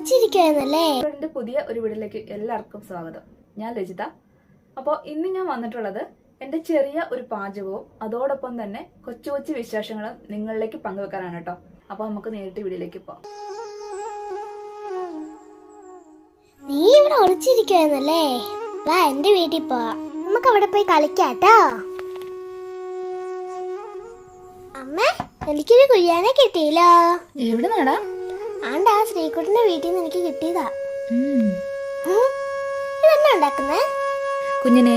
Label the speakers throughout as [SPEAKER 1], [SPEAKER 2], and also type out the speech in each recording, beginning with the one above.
[SPEAKER 1] ഒളിച്ചിരിക്കുവായിരുന്നല്ലേ
[SPEAKER 2] എന്റെ പുതിയ ഒരു വീഡിയോയിലേക്ക് എല്ലാവർക്കും സ്വാഗതം. ഞാൻ രജിത അപ്പോൾ ഇന്ന് ഞാൻ വന്നിട്ടുള്ളത് എന്റെ ചെറിയ ഒരു പാചകവും അതോടൊപ്പം തന്നെ കൊച്ചു കൊച്ചു വിശേഷങ്ങളും നിങ്ങളിലേക്ക് പങ്കുവെക്കാനാണ് കേട്ടോ. അപ്പോൾ നമുക്ക് നേരിട്ട് വീഡിയോയിലേക്ക് പോകാം
[SPEAKER 1] നീ ഇവിടെ വാ എന്റെ വീട്ടിൽ പോവാം. നമുക്ക് അവിടെ പോയി കളിക്കാട്ടോ അമ്മ എനിക്കൊരു കുയ്യാനെ കിട്ടിയില്ലോ?
[SPEAKER 2] എവിടെ നടാ
[SPEAKER 1] ആണ്ടാ ശ്രീകുട്ടന്റെ വീട്ടിൽ നിന്ന് എനിക്ക് കിട്ടിയതാ. ഇതെന്നാ ഉണ്ടാക്കുന്നേ?
[SPEAKER 2] കുഞ്ഞിനെ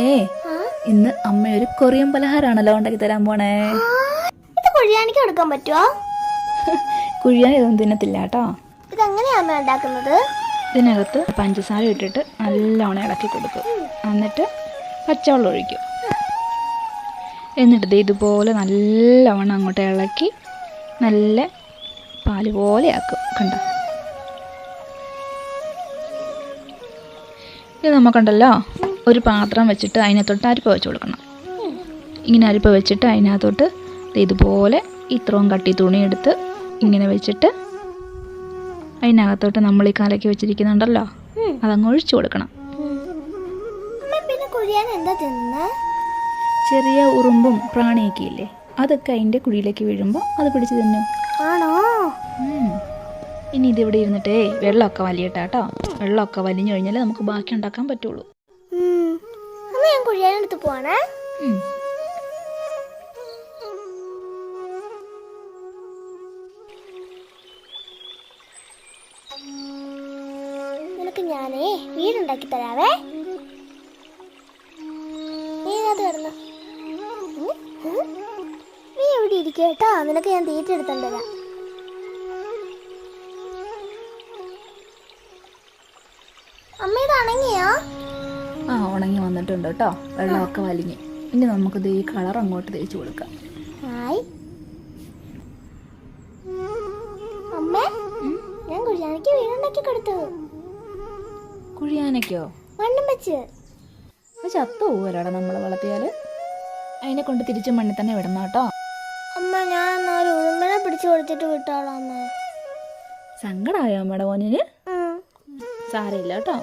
[SPEAKER 2] ഇന്ന് അമ്മ ഒരു കൊറിയൻ പലഹാരമാണല്ലോ ഉണ്ടാക്കി തരാൻ പോണേ.
[SPEAKER 1] ഇത് കുഴിയാനിക്ക് കൊടുക്കാൻ പറ്റുമോ
[SPEAKER 2] കുഴിയാൻ ഇതൊന്നും തിന്നത്തില്ല കേട്ടോ.
[SPEAKER 1] ഇതെങ്ങനെയാ അമ്മ ഉണ്ടാക്കുന്നത്?
[SPEAKER 2] ഇതിനകത്ത് പഞ്ചസാര ഇട്ടിട്ട് നല്ലോണം ഇളക്കി കൊടുക്കും. എന്നിട്ട് പച്ചവെള്ളം ഒഴിക്കും. എന്നിട്ട് ഇതുപോലെ നല്ലവണ്ണം അങ്ങോട്ട് ഇളക്കി നല്ല പാൽ പോലെ ആക്കും. കണ്ട. ഇത് കണ്ടല്ലോ? ഒരു പാത്രം വെച്ചിട്ട് അതിനകത്തോട്ട് അരിപ്പ വെച്ച് കൊടുക്കണം. ഇങ്ങനെ അരിപ്പ വെച്ചിട്ട് അതിനകത്തോട്ട് ഇതുപോലെ ഇത്രയും കട്ടി തുണി എടുത്ത് ഇങ്ങനെ വെച്ചിട്ട് അതിനകത്തോട്ട് നമ്മൾ ഈ കലക്കി വെച്ചിരിക്കുന്നുണ്ടല്ലോ. അതങ്ങ് ഒഴിച്ചു കൊടുക്കണം. ചെറിയ ഉറുമ്പും പ്രാണിയൊക്കെ ഇല്ലേ? അതൊക്കെ അതിന്റെ കുഴിയിലേക്ക് വീഴുമ്പോൾ അത് പിടിച്ച് തിന്നും.
[SPEAKER 1] ആണോ.
[SPEAKER 2] ഇനി ഇതിവിടെ ഇരുന്നിട്ടേ വെള്ളമൊക്കെ വലിയട്ടാ കേട്ടോ. വെള്ളമൊക്കെ വലിഞ്ഞു കഴിഞ്ഞാൽ നമുക്ക് ബാക്കി ഉണ്ടാക്കാൻ പറ്റുള്ളൂ.
[SPEAKER 1] ഞാൻ കുഴിയാനെടുത്ത് പോവാണേ. നിനക്ക് ഞാനേ വീടുണ്ടാക്കി തരാവേ. നീ എവിടെ ഇരിക്കേട്ടാ കേട്ടോ. നിനക്ക് ഞാൻ തീറ്റ എടുത്തോണ്ട് അണങ്ങിയോ
[SPEAKER 2] ആ ഉണങ്ങി വന്നിട്ടുണ്ട് കേട്ടോ. വെള്ളമൊക്കെ വലിഞ്ഞ്. ഇനി നമുക്കിത് ഈ കളർ അങ്ങോട്ട് തേച്ച് കൊടുക്കാം.
[SPEAKER 1] ഹായ് അമ്മ ഞാൻ കുഴിയാനിക്ക് വീടുണ്ടാക്കി കൊടുത്തു.
[SPEAKER 2] കുഴിയാനൊക്കെയോ
[SPEAKER 1] മണ്ണും വെച്ച്.
[SPEAKER 2] അത് ചത്തു പോവല്ലോടാ നമ്മൾ വളർത്തിയാൽ അതിനെ കൊണ്ട് തിരിച്ച് മണ്ണിൽ തന്നെ വിടണം കേട്ടോ.
[SPEAKER 1] അമ്മ ഞാൻ ഒരു ഉറുമ്പിനെ പിടിച്ചു കൊടുത്തിട്ട് വിട്ടോളാം അമ്മ.
[SPEAKER 2] സങ്കടമായോ അമ്മയുടെ മോനിന്. സാരമില്ല കേട്ടോ.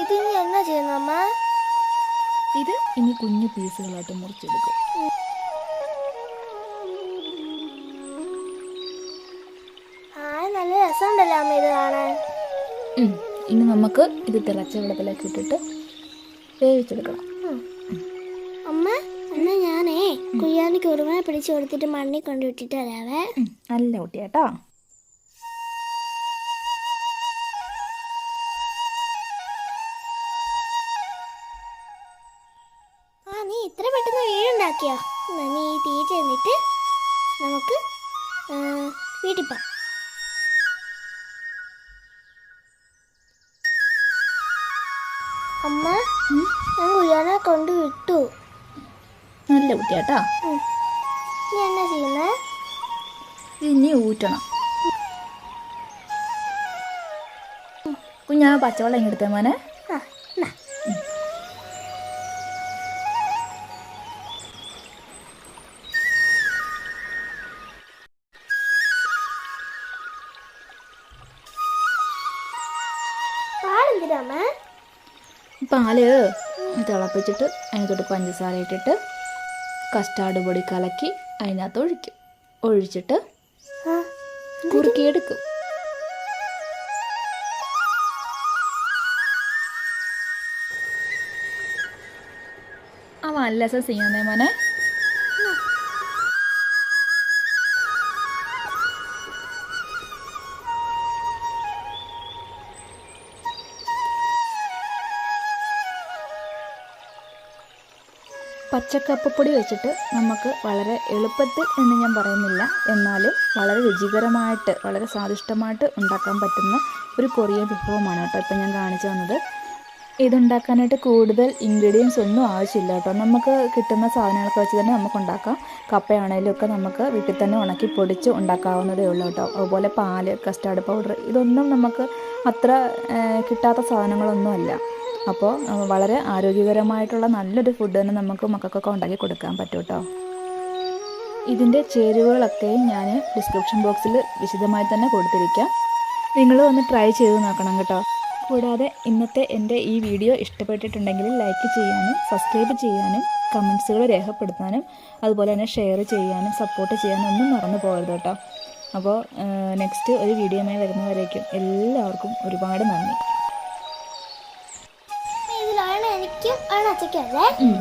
[SPEAKER 1] ഇതിനി എന്നാ ചെയ്യുന്നു അമ്മ?
[SPEAKER 2] ഇത് ഇനി കുഞ്ഞു പീസുകളായിട്ട് മുറിച്ചെടുക്കും.
[SPEAKER 1] ആ നല്ല രസമുണ്ടല്ലോ അമ്മ ഇത് കാണാൻ.
[SPEAKER 2] ഉം. ഇനി നമുക്ക് ഇത് തിളച്ച വെള്ളത്തിലേക്ക് ഇട്ടിട്ട് വേവിച്ചെടുക്കണം.
[SPEAKER 1] അമ്മ എന്നാ ഞാനേ കുയ്യാനിക്ക് ഒരുമ പിടിച്ചു കൊടുത്തിട്ട് മണ്ണിൽ കൊണ്ടുവിട്ടിട്ട് വരാവേ.
[SPEAKER 2] ഉം. നല്ല കുട്ടിയാട്ടോ
[SPEAKER 1] ഇത്ര പെട്ടെന്ന് വീടുണ്ടാക്കിയോ? എന്നാ നീ ഈ തീറ്റ ചെന്നിട്ട് നമുക്ക് വീട്ടിൽ പോവാം. അമ്മ ഞാൻ കുയ്യാനെ കൊണ്ട് വിട്ടു.
[SPEAKER 2] നല്ല കുട്ടിയാട്ടോ.
[SPEAKER 1] ഇനി നീ എന്നാ ചെയ്യുന്നേ?
[SPEAKER 2] ഇനി ഊറ്റണം. കുഞ്ഞാ പച്ചവെള്ളം ഇങ്ങെടുത്തേ മോനെ. പാൽ തിളപ്പിച്ചിട്ട് അതിനകത്തോട്ട് പഞ്ചസാര ഇട്ടിട്ട് കസ്റ്റാർഡ് പൊടി കലക്കി അതിനകത്ത് ഒഴിക്കും. ഒഴിച്ചിട്ട് കുറുക്കിയെടുക്കും. ആ നല്ല ചെയ്യുന്നേ മോനെ? പച്ചക്കപ്പപ്പൊടി വെച്ചിട്ട് നമുക്ക് വളരെ എളുപ്പത്തിൽ എന്ന് ഞാൻ പറയുന്നില്ല. എന്നാലും വളരെ രുചികരമായിട്ട് വളരെ സ്വാദിഷ്ടമായിട്ട് ഉണ്ടാക്കാൻ പറ്റുന്ന ഒരു കൊറിയൻ വിഭവമാണ് കേട്ടോ ഇപ്പം ഞാൻ കാണിച്ചു തന്നത്. ഇതുണ്ടാക്കാനായിട്ട് കൂടുതൽ ഇൻഗ്രീഡിയൻസ് ഒന്നും ആവശ്യമില്ല കേട്ടോ. നമുക്ക് കിട്ടുന്ന സാധനങ്ങളൊക്കെ വെച്ച് തന്നെ നമുക്ക് ഉണ്ടാക്കാം. കപ്പയാണേലും ഒക്കെ നമുക്ക് വീട്ടിൽ തന്നെ ഉണക്കി പൊടിച്ച് ഉണ്ടാക്കാവുന്നതേ ഉള്ളൂ കേട്ടോ. അതുപോലെ പാൽ കസ്റ്റാർഡ് പൗഡർ ഇതൊന്നും നമുക്ക് അത്ര കിട്ടാത്ത സാധനങ്ങളൊന്നുമല്ല അപ്പോൾ വളരെ ആരോഗ്യകരമായിട്ടുള്ള നല്ലൊരു ഫുഡ് തന്നെ നമുക്ക് മക്കൾക്കൊക്കെ ഉണ്ടാക്കി കൊടുക്കാൻ പറ്റും കേട്ടോ ഇതിന്റെ ചേരുവകളൊക്കെ ഞാൻ ഡിസ്ക്രിപ്ഷൻ ബോക്സിൽ വിശദമായി തന്നെ കൊടുത്തിരിക്കാം. നിങ്ങൾ ഒന്ന് ട്രൈ ചെയ്ത് നോക്കണം കേട്ടോ. കൂടാതെ ഇന്നത്തെ എന്റെ ഈ വീഡിയോ ഇഷ്ടപ്പെട്ടിട്ടുണ്ടെങ്കിൽ ലൈക്ക് ചെയ്യാനും സബ്സ്ക്രൈബ് ചെയ്യാനും കമൻസുകൾ രേഖപ്പെടുത്താനും അതുപോലെ തന്നെ ഷെയർ ചെയ്യാനും സപ്പോർട്ട് ചെയ്യാനും ഒന്നും മറന്നു പോകരുത് കേട്ടോ. അപ്പോൾ നെക്സ്റ്റ് ഒരു വീഡിയോയുമായി വരുന്നവരേക്കും എല്ലാവർക്കും ഒരുപാട് നന്ദി.
[SPEAKER 1] ആണ്
[SPEAKER 2] ഉം.